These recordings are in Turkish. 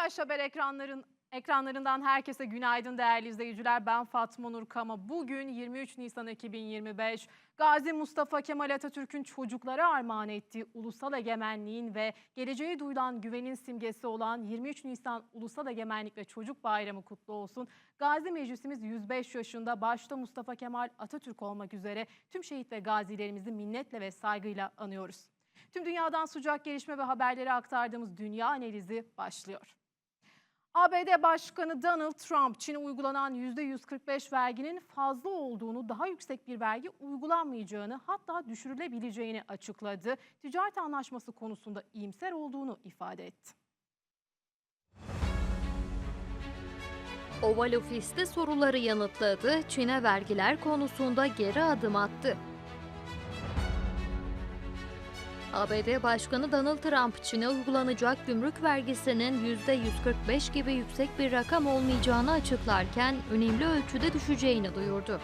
Flash Haber ekranların ekranlarından herkese günaydın değerli izleyiciler. Ben Fatma Nur Kama. Bugün 23 Nisan 2025. Gazi Mustafa Kemal Atatürk'ün çocuklara armağan ettiği ulusal egemenliğin ve geleceğe duyulan güvenin simgesi olan 23 Nisan Ulusal Egemenlik ve Çocuk Bayramı kutlu olsun. Gazi Meclisimiz 105 yaşında başta Mustafa Kemal Atatürk olmak üzere tüm şehit ve gazilerimizi minnetle ve saygıyla anıyoruz. Tüm dünyadan sıcak gelişme ve haberleri aktardığımız Dünya Analizi başlıyor. ABD Başkanı Donald Trump, Çin'e uygulanan %145 verginin fazla olduğunu, daha yüksek bir vergi uygulanmayacağını hatta düşürülebileceğini açıkladı. Ticaret anlaşması konusunda iyimser olduğunu ifade etti. Oval Ofis'te soruları yanıtladı, Çin'e vergiler konusunda geri adım attı. ABD Başkanı Donald Trump, Çin'e uygulanacak gümrük vergisinin %145 gibi yüksek bir rakam olmayacağını açıklarken önemli ölçüde düşeceğini duyurdu.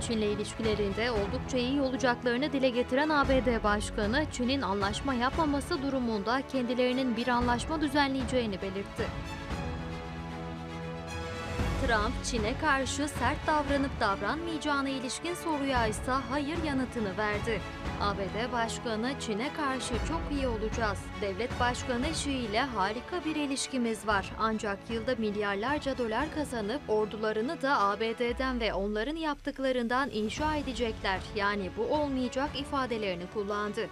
Çin'le ilişkilerinde oldukça iyi olacaklarını dile getiren ABD Başkanı, Çin'in anlaşma yapmaması durumunda kendilerinin bir anlaşma düzenleyeceğini belirtti. Trump, Çin'e karşı sert davranıp davranmayacağına ilişkin soruya ise hayır yanıtını verdi. ABD Başkanı, Çin'e karşı çok iyi olacağız. Devlet Başkanı Xi ile harika bir ilişkimiz var. Ancak yılda milyarlarca dolar kazanıp ordularını da ABD'den ve onların yaptıklarından inşa edecekler. Yani bu olmayacak ifadelerini kullandı.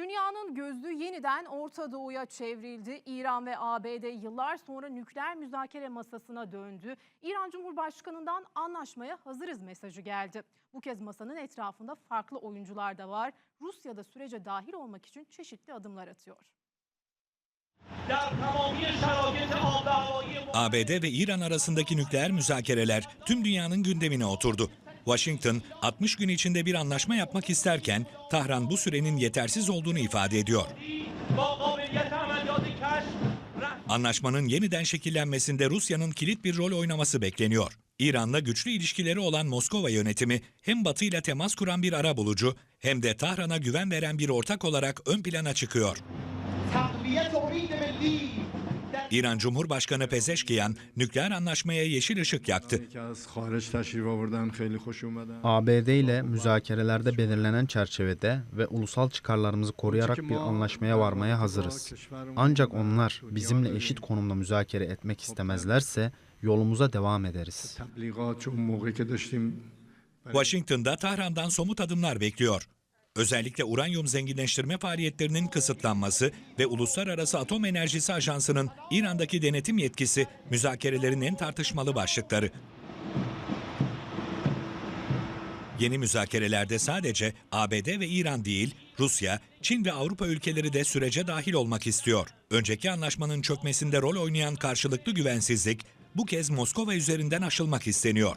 Dünyanın gözü yeniden Orta Doğu'ya çevrildi. İran ve ABD yıllar sonra nükleer müzakere masasına döndü. İran Cumhurbaşkanı'ndan anlaşmaya hazırız mesajı geldi. Bu kez masanın etrafında farklı oyuncular da var. Rusya da sürece dahil olmak için çeşitli adımlar atıyor. ABD ve İran arasındaki nükleer müzakereler tüm dünyanın gündemine oturdu. Washington 60 gün içinde bir anlaşma yapmak isterken Tahran bu sürenin yetersiz olduğunu ifade ediyor. Anlaşmanın yeniden şekillenmesinde Rusya'nın kilit bir rol oynaması bekleniyor. İran'la güçlü ilişkileri olan Moskova yönetimi hem Batı ile temas kuran bir ara bulucu hem de Tahran'a güven veren bir ortak olarak ön plana çıkıyor. İran Cumhurbaşkanı Pezeşkiyan nükleer anlaşmaya yeşil ışık yaktı. ABD ile müzakerelerde belirlenen çerçevede ve ulusal çıkarlarımızı koruyarak bir anlaşmaya varmaya hazırız. Ancak onlar bizimle eşit konumda müzakere etmek istemezlerse yolumuza devam ederiz. Washington'da Tahran'dan somut adımlar bekliyor. Özellikle uranyum zenginleştirme faaliyetlerinin kısıtlanması ve Uluslararası Atom Enerjisi Ajansı'nın İran'daki denetim yetkisi müzakerelerin en tartışmalı başlıkları. Yeni müzakerelerde sadece ABD ve İran değil, Rusya, Çin ve Avrupa ülkeleri de sürece dahil olmak istiyor. Önceki anlaşmanın çökmesinde rol oynayan karşılıklı güvensizlik bu kez Moskova üzerinden aşılmak isteniyor.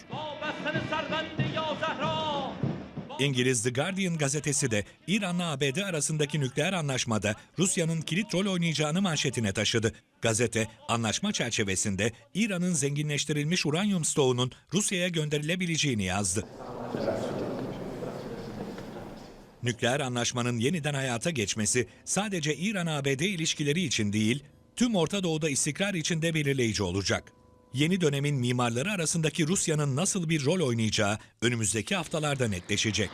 İngiliz The Guardian gazetesi de İran'la ABD arasındaki nükleer anlaşmada Rusya'nın kilit rol oynayacağını manşetine taşıdı. Gazete, anlaşma çerçevesinde İran'ın zenginleştirilmiş uranyum stoğunun Rusya'ya gönderilebileceğini yazdı. Nükleer anlaşmanın yeniden hayata geçmesi sadece İran-ABD ilişkileri için değil, tüm Orta Doğu'da istikrar için de belirleyici olacak. Yeni dönemin mimarları arasındaki Rusya'nın nasıl bir rol oynayacağı önümüzdeki haftalarda netleşecek.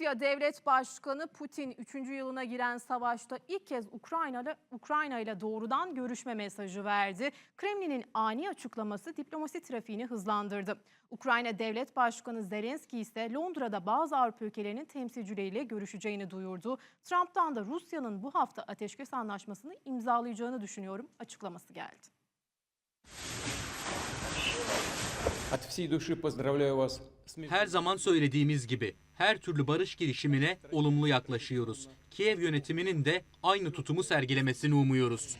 Rusya Devlet Başkanı Putin 3. yılına giren savaşta ilk kez Ukrayna ile Ukrayna ile doğrudan görüşme mesajı verdi. Kremlin'in ani açıklaması diplomasi trafiğini hızlandırdı. Ukrayna Devlet Başkanı Zelenski ise Londra'da bazı Avrupa ülkelerinin temsilcileriyle görüşeceğini duyurdu. Trump'tan da Rusya'nın bu hafta ateşkes anlaşmasını imzalayacağını düşünüyorum açıklaması geldi. Her zaman söylediğimiz gibi her türlü barış girişimine olumlu yaklaşıyoruz. Kiev yönetiminin de aynı tutumu sergilemesini umuyoruz.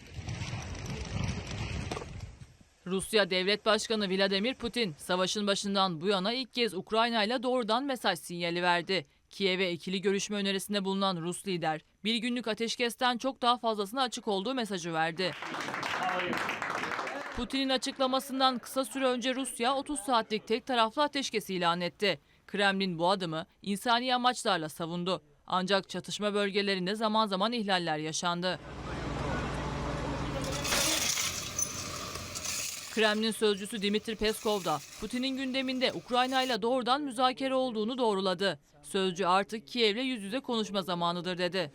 Rusya Devlet Başkanı Vladimir Putin savaşın başından bu yana ilk kez Ukrayna ile doğrudan mesaj sinyali verdi. Kiev'e ikili görüşme önerisinde bulunan Rus lider bir günlük ateşkesten çok daha fazlasına açık olduğu mesajı verdi. Putin'in açıklamasından kısa süre önce Rusya 30 saatlik tek taraflı ateşkes ilan etti. Kremlin bu adımı insani amaçlarla savundu. Ancak çatışma bölgelerinde zaman zaman ihlaller yaşandı. Kremlin sözcüsü Dimitri Peskov da Putin'in gündeminde Ukrayna ile doğrudan müzakere olduğunu doğruladı. Sözcü artık Kiev'le yüz yüze konuşma zamanıdır dedi.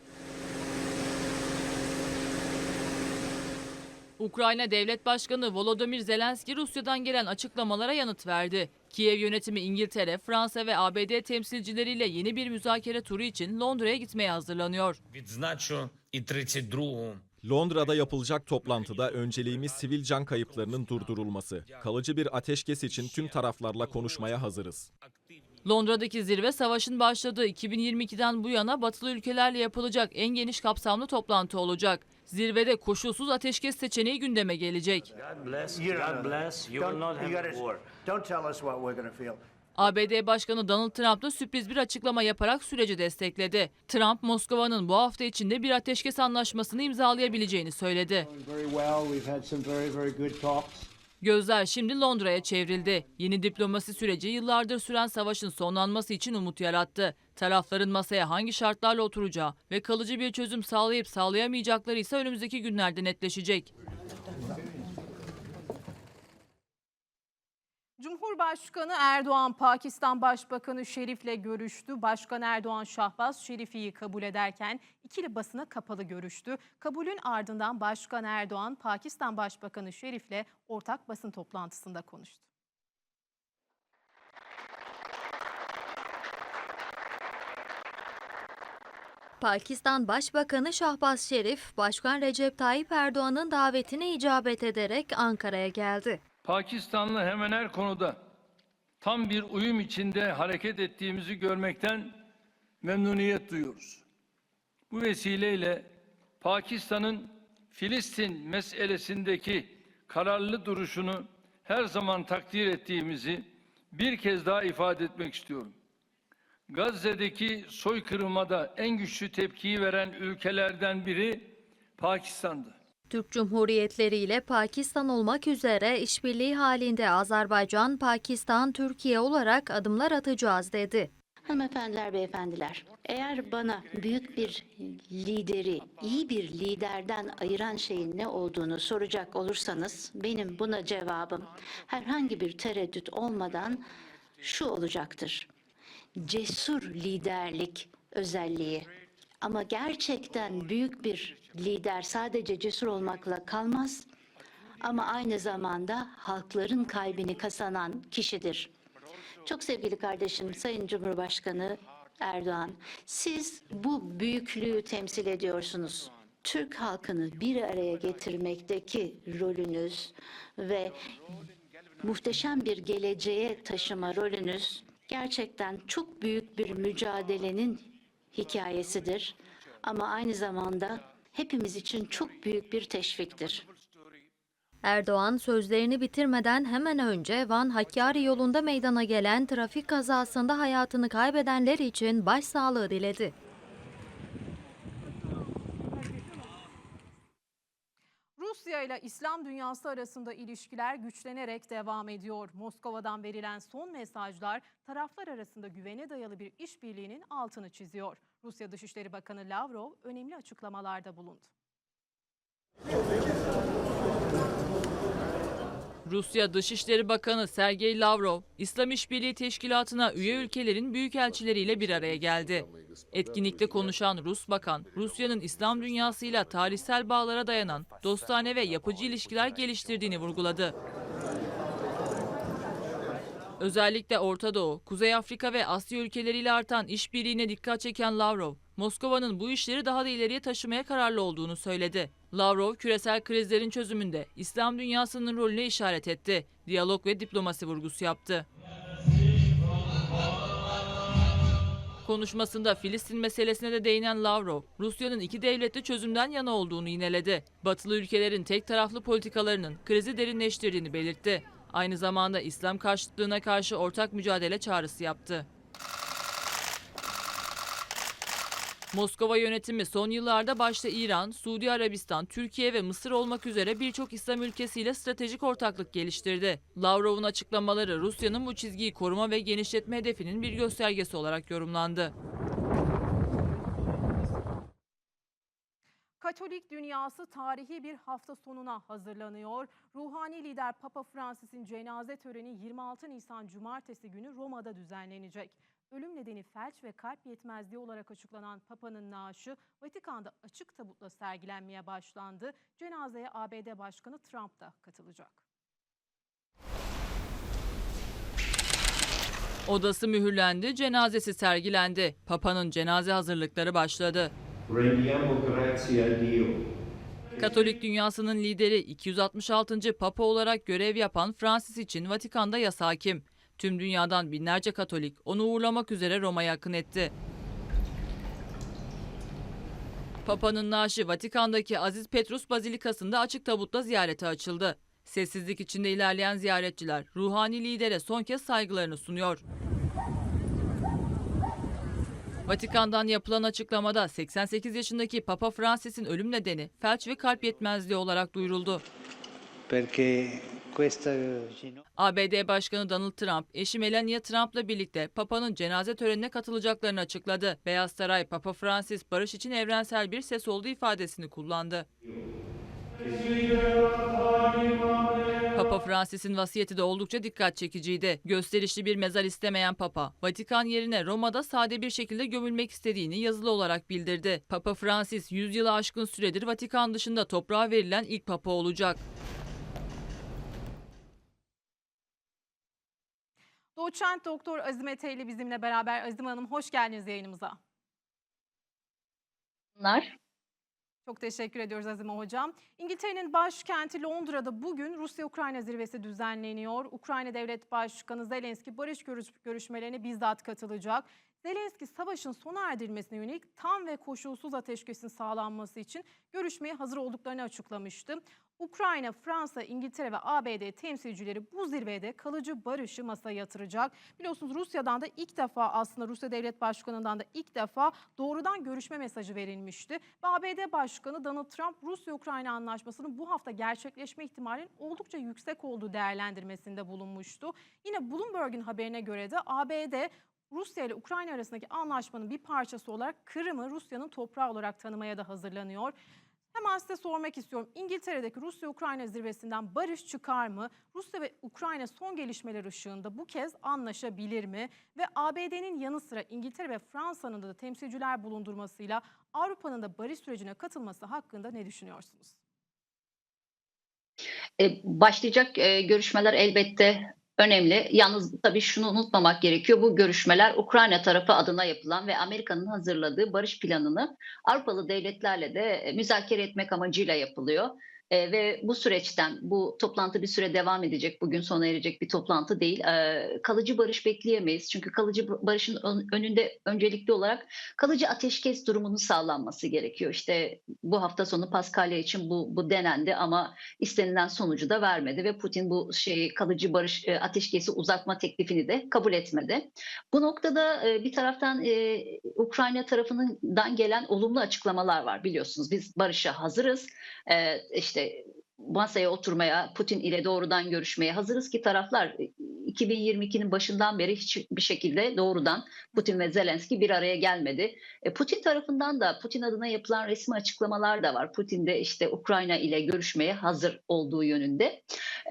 Ukrayna Devlet Başkanı Volodymyr Zelenski Rusya'dan gelen açıklamalara yanıt verdi. Kiev yönetimi İngiltere, Fransa ve ABD temsilcileriyle yeni bir müzakere turu için Londra'ya gitmeye hazırlanıyor. Londra'da yapılacak toplantıda önceliğimiz sivil can kayıplarının durdurulması. Kalıcı bir ateşkes için tüm taraflarla konuşmaya hazırız. Londra'daki zirve savaşın başladığı 2022'den bu yana batılı ülkelerle yapılacak en geniş kapsamlı toplantı olacak. Zirvede koşulsuz ateşkes seçeneği gündeme gelecek. ABD Başkanı Donald Trump da sürpriz bir açıklama yaparak süreci destekledi. Trump, Moskova'nın bu hafta içinde bir ateşkes anlaşmasını imzalayabileceğini söyledi. Gözler şimdi Londra'ya çevrildi. Yeni diplomasi süreci yıllardır süren savaşın sonlanması için umut yarattı. Tarafların masaya hangi şartlarla oturacağı ve kalıcı bir çözüm sağlayıp sağlayamayacakları ise önümüzdeki günlerde netleşecek. Cumhurbaşkanı Erdoğan Pakistan Başbakanı Şerif'le görüştü. Başkan Erdoğan Şahbaz Şerifi'yi kabul ederken ikili basına kapalı görüştü. Kabulün ardından Başkan Erdoğan Pakistan Başbakanı Şerif'le ortak basın toplantısında konuştu. Pakistan Başbakanı Şahbaz Şerif, Başkan Recep Tayyip Erdoğan'ın davetine icabet ederek Ankara'ya geldi. Pakistan'la hemen her konuda tam bir uyum içinde hareket ettiğimizi görmekten memnuniyet duyuyoruz. Bu vesileyle Pakistan'ın Filistin meselesindeki kararlı duruşunu her zaman takdir ettiğimizi bir kez daha ifade etmek istiyorum. Gazze'deki soykırıma da en güçlü tepkiyi veren ülkelerden biri Pakistan'dı. Türk Cumhuriyetleri ile Pakistan olmak üzere işbirliği halinde Azerbaycan, Pakistan, Türkiye olarak adımlar atacağız dedi. Hanımefendiler, beyefendiler, eğer bana büyük bir lideri, iyi bir liderden ayıran şeyin ne olduğunu soracak olursanız, benim buna cevabım herhangi bir tereddüt olmadan şu olacaktır. Cesur liderlik özelliği. Ama gerçekten büyük bir lider sadece cesur olmakla kalmaz ama aynı zamanda halkların kalbini kazanan kişidir. Çok sevgili kardeşim Sayın Cumhurbaşkanı Erdoğan, siz bu büyüklüğü temsil ediyorsunuz. Türk halkını bir araya getirmekteki rolünüz ve muhteşem bir geleceğe taşıma rolünüz gerçekten çok büyük bir mücadelenin hikayesidir. Ama aynı zamanda hepimiz için çok büyük bir teşviktir. Erdoğan sözlerini bitirmeden hemen önce Van Hakkari yolunda meydana gelen trafik kazasında hayatını kaybedenler için başsağlığı diledi. Rusya ile İslam dünyası arasında ilişkiler güçlenerek devam ediyor. Moskova'dan verilen son mesajlar taraflar arasında güvene dayalı bir işbirliğinin altını çiziyor. Rusya Dışişleri Bakanı Lavrov önemli açıklamalarda bulundu. Rusya Dışişleri Bakanı Sergey Lavrov, İslam İşbirliği Teşkilatı'na üye ülkelerin büyükelçileriyle bir araya geldi. Etkinlikte konuşan Rus Bakan, Rusya'nın İslam dünyasıyla tarihsel bağlara dayanan dostane ve yapıcı ilişkiler geliştirdiğini vurguladı. Özellikle Orta Doğu, Kuzey Afrika ve Asya ülkeleriyle artan işbirliğine dikkat çeken Lavrov, Moskova'nın bu işleri daha da ileriye taşımaya kararlı olduğunu söyledi. Lavrov, küresel krizlerin çözümünde İslam dünyasının rolüne işaret etti. Diyalog ve diplomasi vurgusu yaptı. Konuşmasında Filistin meselesine de değinen Lavrov, Rusya'nın iki devletli çözümden yana olduğunu yineledi. Batılı ülkelerin tek taraflı politikalarının krizi derinleştirdiğini belirtti. Aynı zamanda İslam karşıtlığına karşı ortak mücadele çağrısı yaptı. Moskova yönetimi son yıllarda başta İran, Suudi Arabistan, Türkiye ve Mısır olmak üzere birçok İslam ülkesiyle stratejik ortaklık geliştirdi. Lavrov'un açıklamaları Rusya'nın bu çizgiyi koruma ve genişletme hedefinin bir göstergesi olarak yorumlandı. Katolik dünyası tarihi bir hafta sonuna hazırlanıyor. Ruhani lider Papa Francis'in cenaze töreni 26 Nisan Cumartesi günü Roma'da düzenlenecek. Ölüm nedeni felç ve kalp yetmezliği olarak açıklanan Papa'nın naaşı Vatikan'da açık tabutla sergilenmeye başlandı. Cenazeye ABD Başkanı Trump da katılacak. Odası mühürlendi, cenazesi sergilendi. Papa'nın cenaze hazırlıkları başladı. Katolik dünyasının lideri 266. Papa olarak görev yapan Francis için Vatikan'da yasa hakim. Tüm dünyadan binlerce Katolik onu uğurlamak üzere Roma'ya akın etti. Papa'nın naaşı Vatikan'daki Aziz Petrus Bazilikası'nda açık tabutla ziyarete açıldı. Sessizlik içinde ilerleyen ziyaretçiler ruhani lidere son kez saygılarını sunuyor. Vatikan'dan yapılan açıklamada 88 yaşındaki Papa Francis'in ölüm nedeni felç ve kalp yetmezliği olarak duyuruldu. Questa ABD Başkanı Donald Trump, eşi Melania Trump'la birlikte Papa'nın cenaze törenine katılacaklarını açıkladı. Beyaz Saray, Papa Francis barış için evrensel bir ses olduğu ifadesini kullandı. Papa Francis'in vasiyeti de oldukça dikkat çekiciydi. Gösterişli bir mezar istemeyen Papa, Vatikan yerine Roma'da sade bir şekilde gömülmek istediğini yazılı olarak bildirdi. Papa Francis 100 yılı aşkın süredir Vatikan dışında toprağa verilen ilk Papa olacak. Doçent Doktor Azime Teyli bizimle beraber. Azime Hanım hoş geldiniz yayınımıza. Bunlar Çok teşekkür ediyoruz Azime Hocam. İngiltere'nin başkenti Londra'da bugün Rusya-Ukrayna zirvesi düzenleniyor. Ukrayna Devlet Başkanı Zelenski barış görüş görüşmelerine bizzat katılacak. Zelenski savaşın sona erdirilmesine yönelik tam ve koşulsuz ateşkesin sağlanması için görüşmeye hazır olduklarını açıklamıştı. Ukrayna, Fransa, İngiltere ve ABD temsilcileri bu zirvede kalıcı barışı masaya yatıracak. Biliyorsunuz Rusya'dan da ilk defa aslında Rusya Devlet Başkanı'ndan da ilk defa doğrudan görüşme mesajı verilmişti. Ve ABD Başkanı Donald Trump Rusya-Ukrayna anlaşmasının bu hafta gerçekleşme ihtimalinin oldukça yüksek olduğu değerlendirmesinde bulunmuştu. Yine Bloomberg'in haberine göre de ABD Rusya ile Ukrayna arasındaki anlaşmanın bir parçası olarak Kırım'ı Rusya'nın toprağı olarak tanımaya da hazırlanıyor. Hemen size sormak istiyorum. İngiltere'deki Rusya-Ukrayna zirvesinden barış çıkar mı? Rusya ve Ukrayna son gelişmeler ışığında bu kez anlaşabilir mi? Ve ABD'nin yanı sıra İngiltere ve Fransa'nın da temsilciler bulundurmasıyla Avrupa'nın da barış sürecine katılması hakkında ne düşünüyorsunuz? E, başlayacak e, görüşmeler elbette önemli. Yalnız tabii şunu unutmamak gerekiyor. Bu görüşmeler Ukrayna tarafı adına yapılan ve Amerika'nın hazırladığı barış planını Avrupalı devletlerle de müzakere etmek amacıyla yapılıyor. E, ve bu süreçten, bu toplantı bir süre devam edecek, bugün sona erecek bir toplantı değil. E, kalıcı barış bekleyemeyiz. Çünkü kalıcı barışın ön- önünde öncelikli olarak kalıcı ateşkes durumunun sağlanması gerekiyor. İşte bu hafta sonu Paskalya için bu, bu denendi ama istenilen sonucu da vermedi ve Putin bu şeyi kalıcı barış e, ateşkesi uzatma teklifini de kabul etmedi. Bu noktada e, bir taraftan e, Ukrayna tarafından gelen olumlu açıklamalar var biliyorsunuz. Biz barışa hazırız. E, işte masaya oturmaya, Putin ile doğrudan görüşmeye hazırız ki taraflar e, 2022'nin başından beri hiçbir şekilde doğrudan Putin ve Zelenski bir araya gelmedi. E, Putin tarafından da Putin adına yapılan resmi açıklamalar da var. Putin de işte Ukrayna ile görüşmeye hazır olduğu yönünde.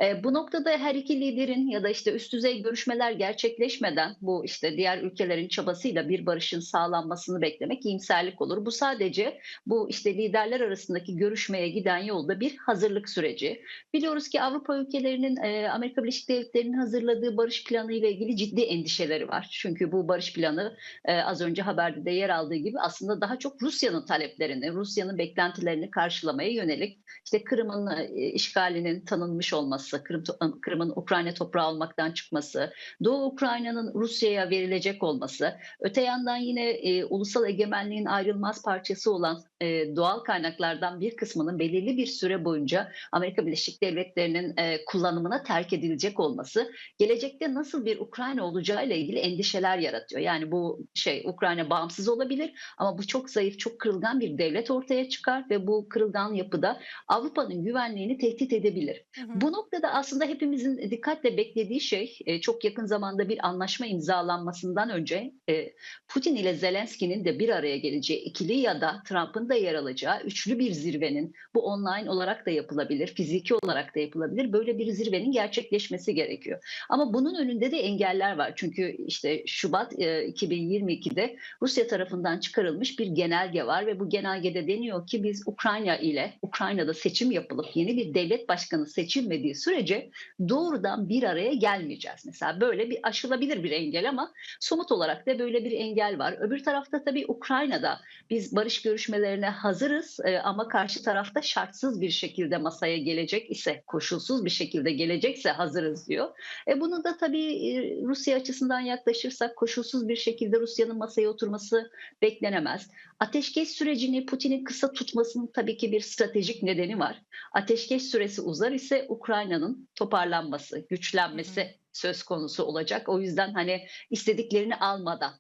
E, bu noktada her iki liderin ya da işte üst düzey görüşmeler gerçekleşmeden bu işte diğer ülkelerin çabasıyla bir barışın sağlanmasını beklemek iyimserlik olur. Bu sadece bu işte liderler arasındaki görüşmeye giden yolda bir hazırlık süreci. Biliyoruz ki Avrupa ülkelerinin e, Amerika Birleşik Devletleri'nin hazırladığı barış planı ile ilgili ciddi endişeleri var. Çünkü bu barış planı e, az önce haberde de yer aldığı gibi aslında daha çok Rusya'nın taleplerini, Rusya'nın beklentilerini karşılamaya yönelik işte Kırım'ın e, işgalinin tanınmış olması, Kırım, Kırım'ın Ukrayna toprağı olmaktan çıkması, Doğu Ukrayna'nın Rusya'ya verilecek olması, öte yandan yine e, ulusal egemenliğin ayrılmaz parçası olan e, doğal kaynaklardan bir kısmının belirli bir süre boyunca Amerika Birleşik Devletleri'nin e, kullanımına terk edilecek olması gelecekte nasıl bir Ukrayna olacağıyla ilgili endişeler yaratıyor. Yani bu şey Ukrayna bağımsız olabilir ama bu çok zayıf, çok kırılgan bir devlet ortaya çıkar ve bu kırılgan yapıda Avrupa'nın güvenliğini tehdit edebilir. Bu noktada aslında hepimizin dikkatle beklediği şey e, çok yakın zamanda bir anlaşma imzalanmasından önce e, Putin ile Zelenski'nin de bir araya geleceği ikili ya da Trump'ın da yer alacağı üçlü bir zirvenin bu online olarak da yapılabilir, fiziki olarak da yapılabilir. Böyle bir zirvenin gerçekleşmesi gerekiyor. Ama bunun önünde de engeller var. Çünkü işte Şubat e, 2022'de Rusya tarafından çıkarılmış bir genelge var ve bu genelgede deniyor ki biz Ukrayna ile Ukrayna'da seçim yapılıp yeni bir devlet başkanı seçilmediği sürece doğrudan bir araya gelmeyeceğiz. Mesela böyle bir aşılabilir bir engel ama somut olarak da böyle bir engel var. Öbür tarafta tabii Ukrayna'da biz barış görüşmelerine hazırız e, ama karşı tarafta şartsız bir şekilde masaya gelecek ise, koşulsuz bir şekilde gelecekse hazırız diyor. E bunu da tabii e, Rusya açısından yaklaşırsak koşulsuz bir şekilde Rusya'nın masaya oturması beklenemez. Ateşkes sürecini Putin'in kısa tutmasının tabii ki bir stratejik nedeni var. Ateşkes süresi uzar ise Ukrayna'nın toparlanması, güçlenmesi söz konusu olacak. O yüzden hani istediklerini almadan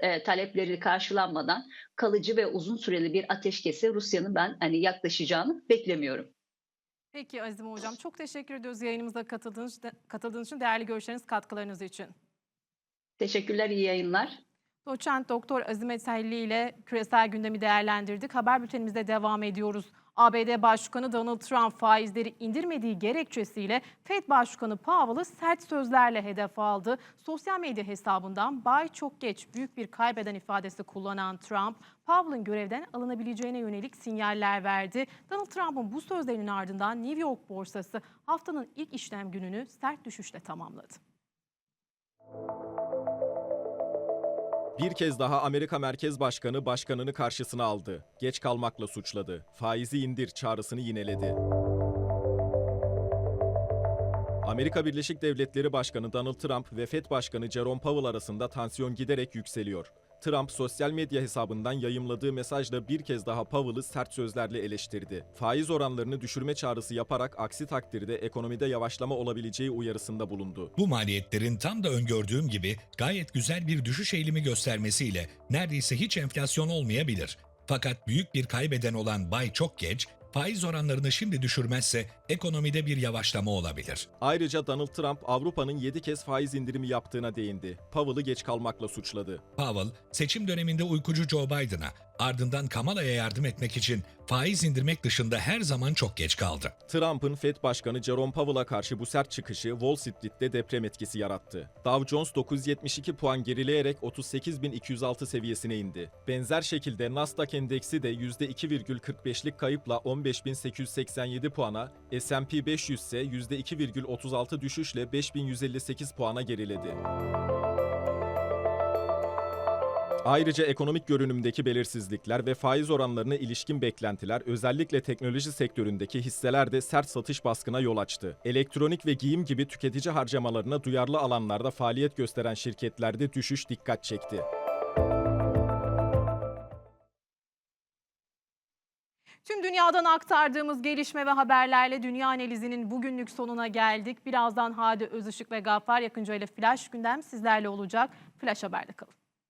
e, talepleri karşılanmadan kalıcı ve uzun süreli bir ateşkese Rusya'nın ben hani yaklaşacağını beklemiyorum. Peki Azime Hocam çok teşekkür ediyoruz yayınımıza katıldığınız, katıldığınız için, değerli görüşleriniz, katkılarınız için. Teşekkürler, iyi yayınlar. Doçent Doktor Azime Telli ile küresel gündemi değerlendirdik. Haber bültenimize devam ediyoruz. ABD Başkanı Donald Trump faizleri indirmediği gerekçesiyle Fed Başkanı Powell'ı sert sözlerle hedef aldı. Sosyal medya hesabından Bay çok geç büyük bir kaybeden ifadesi kullanan Trump, Powell'ın görevden alınabileceğine yönelik sinyaller verdi. Donald Trump'ın bu sözlerinin ardından New York borsası haftanın ilk işlem gününü sert düşüşle tamamladı. Bir kez daha Amerika Merkez Başkanı başkanını karşısına aldı. Geç kalmakla suçladı. Faizi indir çağrısını yineledi. Amerika Birleşik Devletleri Başkanı Donald Trump ve FED Başkanı Jerome Powell arasında tansiyon giderek yükseliyor. Trump sosyal medya hesabından yayımladığı mesajla bir kez daha Powell'ı sert sözlerle eleştirdi. Faiz oranlarını düşürme çağrısı yaparak aksi takdirde ekonomide yavaşlama olabileceği uyarısında bulundu. Bu maliyetlerin tam da öngördüğüm gibi gayet güzel bir düşüş eğilimi göstermesiyle neredeyse hiç enflasyon olmayabilir. Fakat büyük bir kaybeden olan Bay Çok Geç, faiz oranlarını şimdi düşürmezse ekonomide bir yavaşlama olabilir. Ayrıca Donald Trump Avrupa'nın 7 kez faiz indirimi yaptığına değindi. Powell'ı geç kalmakla suçladı. Powell, seçim döneminde uykucu Joe Biden'a, ardından Kamala'ya yardım etmek için faiz indirmek dışında her zaman çok geç kaldı. Trump'ın Fed Başkanı Jerome Powell'a karşı bu sert çıkışı Wall Street'te deprem etkisi yarattı. Dow Jones 972 puan gerileyerek 38.206 seviyesine indi. Benzer şekilde Nasdaq endeksi de %2,45'lik kayıpla 15.887 puana, S&P 500 ise %2,36 düşüşle 5158 puana geriledi. Ayrıca ekonomik görünümdeki belirsizlikler ve faiz oranlarına ilişkin beklentiler özellikle teknoloji sektöründeki hisselerde sert satış baskına yol açtı. Elektronik ve giyim gibi tüketici harcamalarına duyarlı alanlarda faaliyet gösteren şirketlerde düşüş dikkat çekti. Tüm dünyadan aktardığımız gelişme ve haberlerle Dünya Analizi'nin bugünlük sonuna geldik. Birazdan Hadi Özışık ve Gaffar Yakınca ile Flash gündem sizlerle olacak. Flash Haber'de kalın.